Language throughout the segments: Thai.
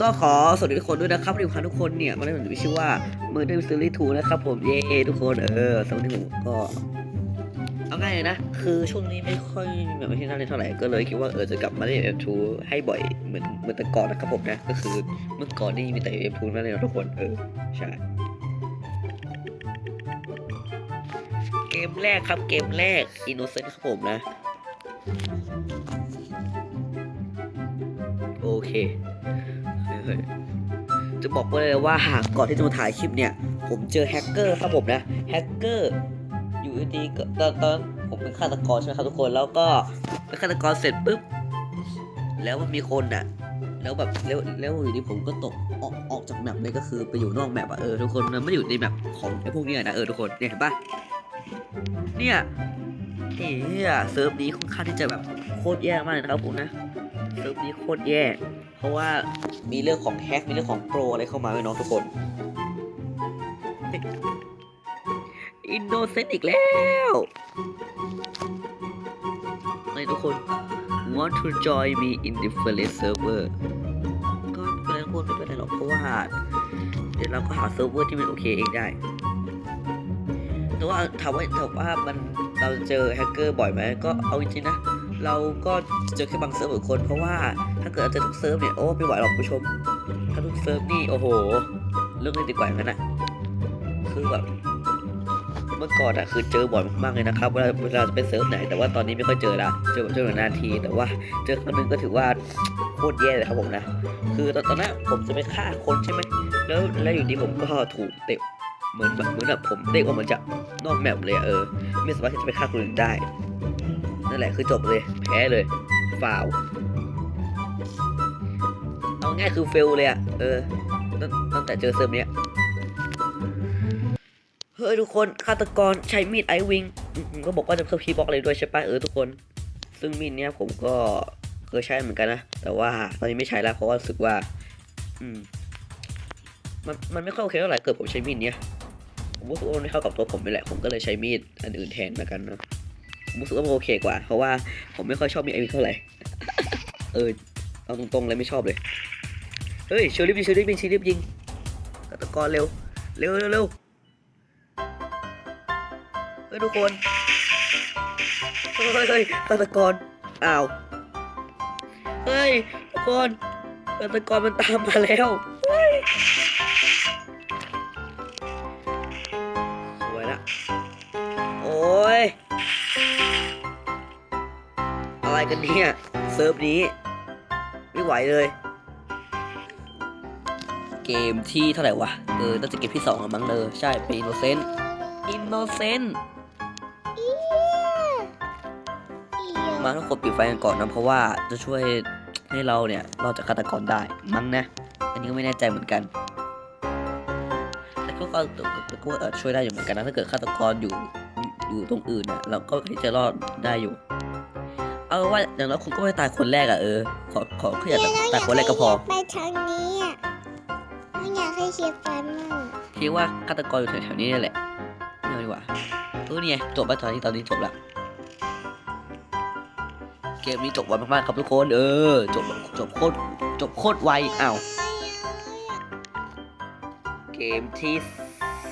ก็ขอสวัสดีทุกคนด้วยนะครับที่พาทุกคนเนี่ยมาเล่นหนังชื่อว่า Murder Mystery 2นะครับผมเย้ทุกคนเออสวัสดีผมก็เอาง่ายเลยนะ คือช่วงนี้ไม่ค่อยแบบไม่ค่อยน่าเล่นเท่าไหร่ก็เลยคิดว่าเออจะกลับมาเล่น M2 ให้บ่อยเหมือนเหมือนแต่ก่อนนะครับผมนะ ก็คือเมื่อก่อนนี่มีแต่ M2 นั่นเลยนทุกคนเออใช่เกมแรกครับเกมแรก Innocent ครับผมนะ โอเค จะบอกไว้เลยว่าหากก่อนที่จะมาถ่ายคลิปเนี่ย ผมเจอแฮกเกอร์ครับผมนะแฮกเกอร์อยู่ดีก็ตอนตอนผมเป็นฆาตกรใช่ไหมครับทุกคนแล้วก็เป็นฆาตกรเสร็จปุ๊บแล้วมันมีคนอะ แล้วแบบแล้วแล้วอยู่ดีผมก็ตกออกออกจากแมปเลยก็คือไปอยู่นอกแมปอะเออทุกคนมันไม่อยู่ในแมปของไอ้พวกนี้นะเออทุกคนเนี่ยเห็นปะเนี่ยเฮียเซิร์ฟนี้ค่อนข้างที่จะแบบโคตรแย่มากเลยนะครับผมนะเซิร์ฟนี้โคตรแย่ เพราะว่ามีเรื่องของแฮกมีเรื่องของโปรอะไรเข้ามาไว้น้องทุกคนอินโดเซนต์อีกแล้วไอ้ทุกคน want to join me in different server ก็ไม่เป็นไรทุกคนไม่เป็นไรหรอกเพราะว่า เดี๋ยวเราก็หาเซิร์ฟเวอร์ที่มันโอเคเองได้ แต่ว่าถามว่าถามว่ามันเราเจอแฮกเกอร์บ่อยไหมก็เอาจริงๆนะ เราก็เจอแค่บางเซิร์ฟบางคนเพราะว่า ถ้าเกิดเราเจอทุกเซิร์ฟเนี่ยโอ้ไม่ไหวหรอกผู้ชม ถ้าทุกเซิร์ฟนี่โอ้โหเลิกเล่นดีกว่าอย่างนั้นอะคือแบบเมื่อก่อนอะคือเจอบ่อยมากๆเลยนะครับเวลาเวลาจะไปเซิร์ฟไหน แต่ว่าตอนนี้ไม่ค่อยเจอละเจอเจอแบบนาที แต่ว่าเจอครั้งนึงก็ถือว่าโคตรแย่เลยครับผมนะ คือตอนตอนนั้นผมจะไปฆ่าคนใช่ไหมแล้วแล้วอยู่ดีผมก็ถูกเตะเหมือนแบบเหมือนแบบผมเตะออกมาจากนอกแมปเลยอะเออ ไม่สามารถที่จะไปฆ่าคนอื่นได้ นั่นแหละคือจบเลย แพ้เลยฟาว ง่ายคือเฟลเลยอะเออตั้งแต่เจอเซิร์ฟเนี้ยเฮ้ยทุกคนฆาตกรใช้มีดไอวิงก็บอกว่าจะเพิ่มคีย์บล็อกอะไรด้วยใช่ปะเออทุกคน ซึ่งมีดเนี้ยผมก็เคยใช้เหมือนกันนะ แต่ว่าตอนนี้ไม่ใช้แล้วเพราะว่ารู้สึกว่า อืม มันมันไม่ค่อยโอเคเท่าไหร่เกิดผมใช้มีดเนี้ยผมรู้สึกว่ามันไม่เข้ากับตัวผมนี่แหละผมก็เลยใช้มีดอันอื่นแทนแล้วกันนะผมรู้สึกว่ามันโอเคกว่า เพราะว่าผมไม่ค่อยชอบมีดไอวิงเท่าไหร่เออเอาตรงๆเลยไม่ชอบเลย เฮ้ยเชอริฟยิงเชอริฟยิงเชอริฟยิงฆาตกรเร็วเร็วเร็วเร็วเฮ้ยทุกคนเฮ้ยเฮ้ยเฮ้ยฆาตกรอ้าวเฮ้ยทุกคนฆาตกรมันตามมาแล้วสวยละโอ้ยอะไรกันเนี่ยเซิร์ฟนี้ไม่ไหวเลย กมที่เท่าไหร่วะ เออ น่าจะเกมที่สองอะมั้งเลยใช่ เป็นอินโนเซนต์อินโนเซนต์มาต้องกดปิดไฟกันก่อนนะ เพราะว่าจะช่วยให้เราเนี่ยรอดจากฆาตกรได้มั้งนะ อันนี้ก็ไม่แน่ใจเหมือนกัน แต่ก็ก็ก็ก็เออช่วยได้อยู่เหมือนกันนะ ถ้าเกิดฆาตกรอยู่อยู่ตรงอื่นน่ะเราก็จะรอดได้อยู่ เอาว่าอย่างน้อยคุณก็ไม่ตายคนแรกอะเออ ขอขอแค่อย่าตายคนแรกก็พอไปทางนี้อะ ไม่อยากให้เชียร์ฟันมั่งคิดว่าฆาตกรอยู่แถวๆนี้นี่แหละไม่เอาดีกว่าเออเนี่ยจบแล้วตอนนี้ตอนนี้จบละเกมนี้จบไวมากๆครับทุกคน เออ จบจบโคตรจบโคตรไวอ้าวเกมที่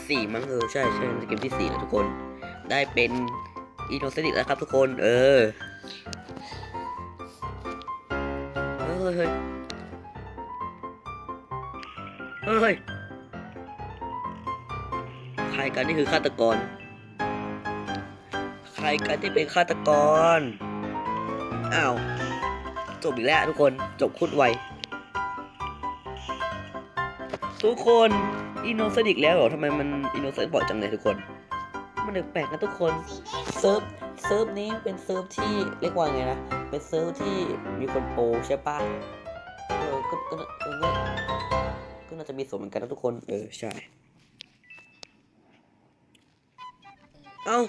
สี่มั้งเออใช่ใช่เกมที่สี่แล้วทุกคน ได้เป็นอีโนเซติกแล้วครับทุกคน เออเฮ้ย ฮ้ยเฮ้ยใครกันนี่คือฆาตกร ใครกันที่เป็นฆาตกร อ้าว จบอีกแล้วทุกคน จบคุดไว ทุกคนอินโนเซนต์อีกแล้วเหรอทำไมมันอินโนเซนต์บ่อยจังเลยทุกคน มันแปลกๆนะทุกคน เซิร์ฟ เซิร์ฟนี้เป็นเซิร์ฟที่เรียกว่าไงนะ เป็นเซิร์ฟที่มีคนโปใช่ปะเออก็ก็เออ ก็ก็น่าจะมีส่วนเหมือนกันนะทุกคน เออ ใช่ เอ้า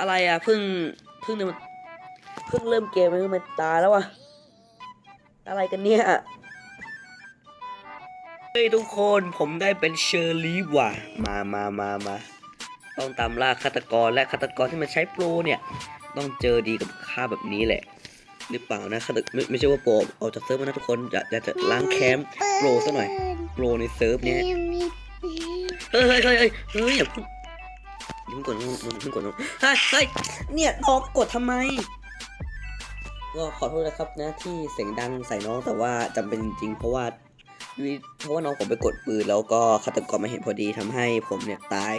อะไรอะเพิ่งเพิ่งเดินเพิ่งเริ่มเกมไปเพิ่งมาตายแล้วอะ อะไรกันเนี่ย เฮ้ยทุกคนผมได้เป็นเชอร์ลีฟว่ะ มามามามาต้องตามล่าฆาตกรและฆาตกรที่มันใช้โปรเนี่ย ต้องเจอดีกับข้าแบบนี้แหละ หรือเปล่านะฆาตไม่ไม่ใช่ว่าโปรออกจากเซิร์ฟมานะทุกคนอยากอยากจะล้างแคมป์โปรซะหน่อยโปรในเซิร์ฟเนี้ยมีมีเฮ้ยเฮ้ยเฮ้ยเฮ้ยเฮ้ยอย่าเพิ่งอย่าเพิ่งกดน้องอย่าเพิ่งกดน้องเฮ้ยเฮ้ยเนี่ยน้องกดทำไมก็ขอโทษนะครับนะที่เสียงดังใส่น้องแต่ว่าจำเป็นจริงๆเพราะว่าเพราะว่าน้องผมไปกดปืนแล้วก็ฆาตกรมาเห็นพอดีทำให้ผมเนี่ยตาย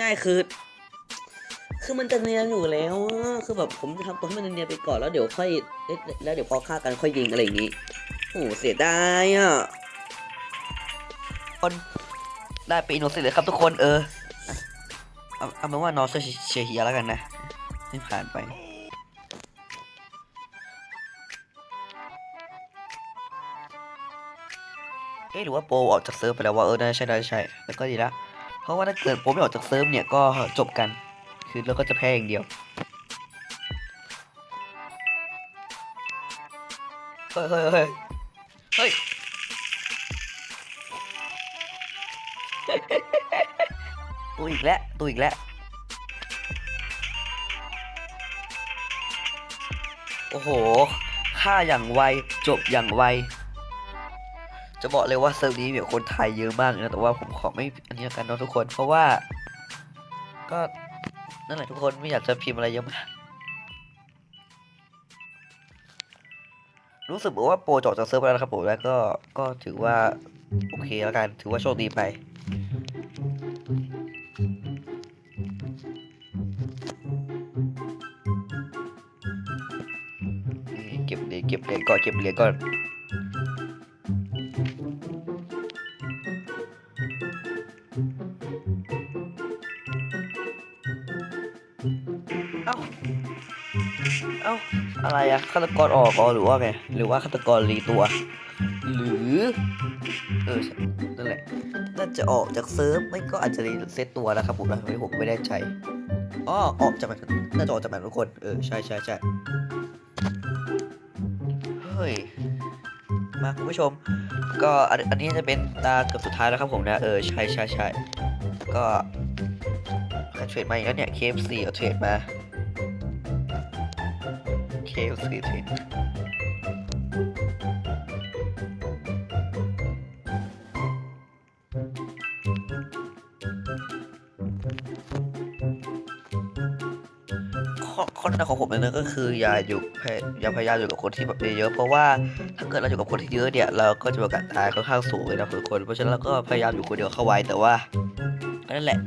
ง่ายๆคือ คือมันจะเนียนอยู่แล้วคือแบบผมจะทำตัวให้มันเนียนไปก่อนแล้วเดี๋ยวค่อยแล้วเดี๋ยวพอฆ่ากันค่อยยิงอะไรอย่างงี้โอ้โหเสียดายอะคนได้ไปอินโนเซนเลยครับทุกคนเออเอาเอาเป็นว่านองช่วยเชียร์เฮียแล้วกันนะให้ผ่านไปเอ๊ะหรือว่าโปรออกจากเซิร์ฟไปแล้วว่าเออน่าจะใช่น่าจะใช่แล้วก็ดีละเพราะว่าถ้าเกิดโปรไม่ออกจากเซิร์ฟเนี่ยก็จบกัน คือเราก็จะแพ้อย่างเดียวเฮ้ยเฮ้ยเฮ้ยเฮ้ยตัวอีกแล้วตัวอีกแล้วโอ้โหฆ่าอย่างไวจบอย่างไวจะบอกเลยว่าเซิร์ฟนี้มีคนไทยเยอะมากเลยนะแต่ว่าผมขอไม่อันนี้กันเนาะทุกคนเพราะว่าก็ นั่นแหละทุกคนไม่อยากจะพิมพ์อะไรเยอะมากรู้สึกว่าโปรจอจากเซิร์ฟไปแล้วนะครับผมแล้วก็ก็ถือว่า โอเคแล้วกันถือว่าโชคดีไป เก็บเหรียญเก็บเหรียญก่อนเก็บเหรียญก่อน อะไรอะฆาตกรออกหรือว่าไงหรือว่าฆาตกรรีตัว หรือ เออนั่นแหละน่าจะออกจากเซิร์ฟไม่ก็อาจจะรีเซตตัวนะครับผมนะไม่ผมไม่แน่ใจอ๋อออกจากแบบน่าจะออกจากแบบทุกคนเออใช่ใช่ใช่เฮ้ยมาคุณผู้ชม ก็อันนี้จะเป็นตาเกือบสุดท้ายแล้วครับผมนะเออใช่ใช่ใช่ก็เทรดมาอีกแล้วเนี่ย KFC เอาเทรดมา KFC เทรดข้อข้อแนะนำของผมเลยก็คืออย่าอยู่พยอย่าพยายามอยู่กับคนที่แบบเยอะเพราะว่าถ้าเกิดเราอยู่กับคนที่เยอะเนี่ยเราก็จะมีโอกาสตายค่อนข้างสูงเลยนะทุกคนเพราะฉะนั้นเราก็พยายามอยู่คนเดียวเข้าไว้แต่ว่านั่นแหละ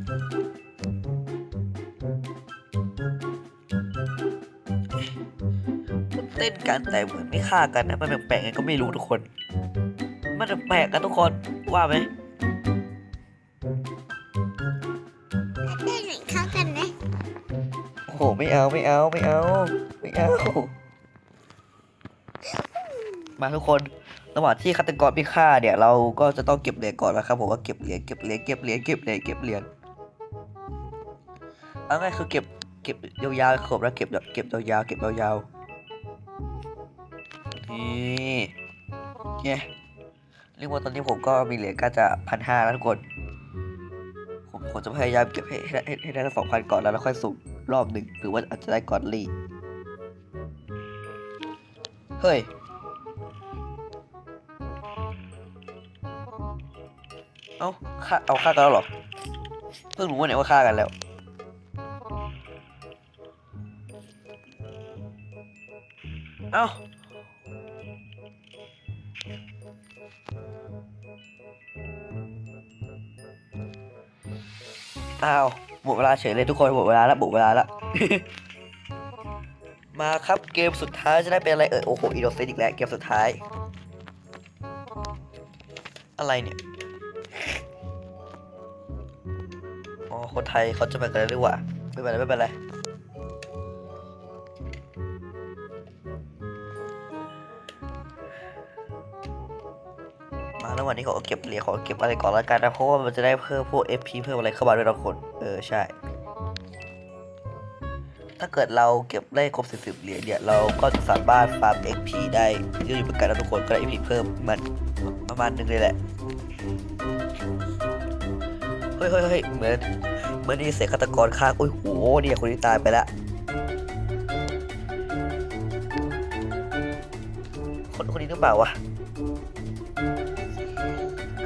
เต้นกันแต่เหมือนไม่ฆ่ากันนะมันแปลกๆไงก็ไม่รู้ทุกคน มันแปลกกันทุกคนว่าไหมเต้นไหนเข้ากันไหมโอ้โหไม่เอาไม่เอาไม่เอาไม่เอา มาทุกคนระหว่างที่ฆาตกรไม่ฆ่าเนี่ยเราก็จะต้องเก็บเหรียญก่อนนะครับผมว่าเก็บเหรียญเก็บเหรียญเก็บเหรียญเก็บเหรียญเก็บเหรียญเอาง่ายคือเก็บเก็บยาวๆขบแล้วเก็บแบบเก็บยาวๆเก็บยาวๆ นี่เนี่ยเรียกว่าตอนนี้ผมก็มีเหรียญก็จะพันห้าแล้วทุกคน ผมผมจะพยายามเก็บให้ให้ให้ได้สองพันก่อนแล้วแล้วค่อยสุ่มรอบหนึ่งหรือว่าอาจจะได้ก่อนลีเฮ้ยเอาฆ่าเอาฆ่ากันแล้วเหรอ เพิ่งรู้ว่าเนี่ยว่าฆ่ากันแล้ว เอ้า อ้าวหมดเวลาเฉยเลยทุกคนหมดเวลาแล้วหมดเวลาแล้ว มาครับเกมสุดท้ายจะได้เป็นอะไรเออโอ้โหอีโดเซนอีกแล้วเกมสุดท้าย อะไรเนี่ยอ๋อคนไทยเขาจะมากันแล้วหรือวะไม่เป็นไรไม่เป็นไร มาแล้ววันนี้ขอเก็บเหรียญขอเก็บอะไรก่อนละกันนะเพราะว่ามันจะได้เพิ่มพวก FP เพิ่มอะไรเข้ามาด้วยนะคนเออใช่ ถ้าเกิดเราเก็บได้ครบ40เหรียญเนี่ยเราก็จะสามารถฟาร์ม XP ได้เยอะอยู่เหมือนกันนะทุกคนก็ได้ XP เพิ่มมันประมาณหนึงเลยแหละเฮ้ยเฮ้ยเฮ้ยเหมือนเหมือนนี่เสียฆาตกรฆ่าโอ้ยโหเนี่ยคนนี้ตายไปล้วคนคนนี้หรือเปล่าวะ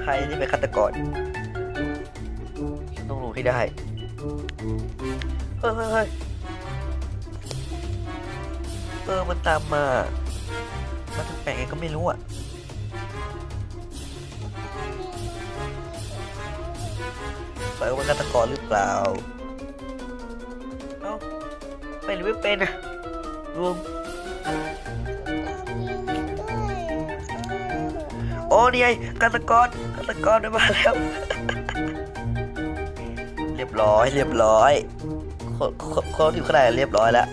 รที่เป็นฆาตกรฉันต้องรู้ให้ได้เฮ้ยเฮ้ยเฮ้ยเออ มันตามมา มาถึงแปลกไงก็ไม่รู้อะไปว่าฆาตกรหรือเปล่า เอ้าเป็นหรือไม่เป็นอะรวม นี่ไงฆาตกรฆาตกรได้มาแล้ว เรียบร้อยเรียบร้อยคนคนคที่อยู่ข้างในเรียบร้อยแล้ว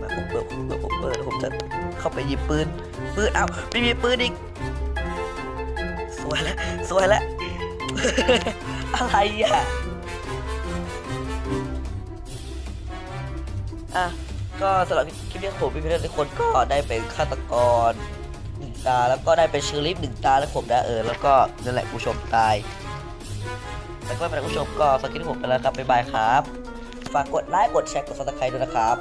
มาผมเปิดผมเปิดผมเปิดผมจะเข้าไปหยิบปืนปืนเอ้าไม่มีปืนอีกสวยแล้วสวยแล้วอะไรอะอะก็สำหรับคลิปนี้ผมพี่เพื่อนทุกคนก็ได้เป็นฆาตกร ตา แล้วก็ได้เป็นเชอริฟหนึ่งตาแล้วผมนะเออแล้วก็นั่นแหละผู้ชมตายแต่ก็ไม่เป็นไรผู้ชมก็สกินผมไปแล้วครับบ๊ายบายครับ ฝากกดไลค์กดแชร์กดซับสไครต์ด้วยนะครับ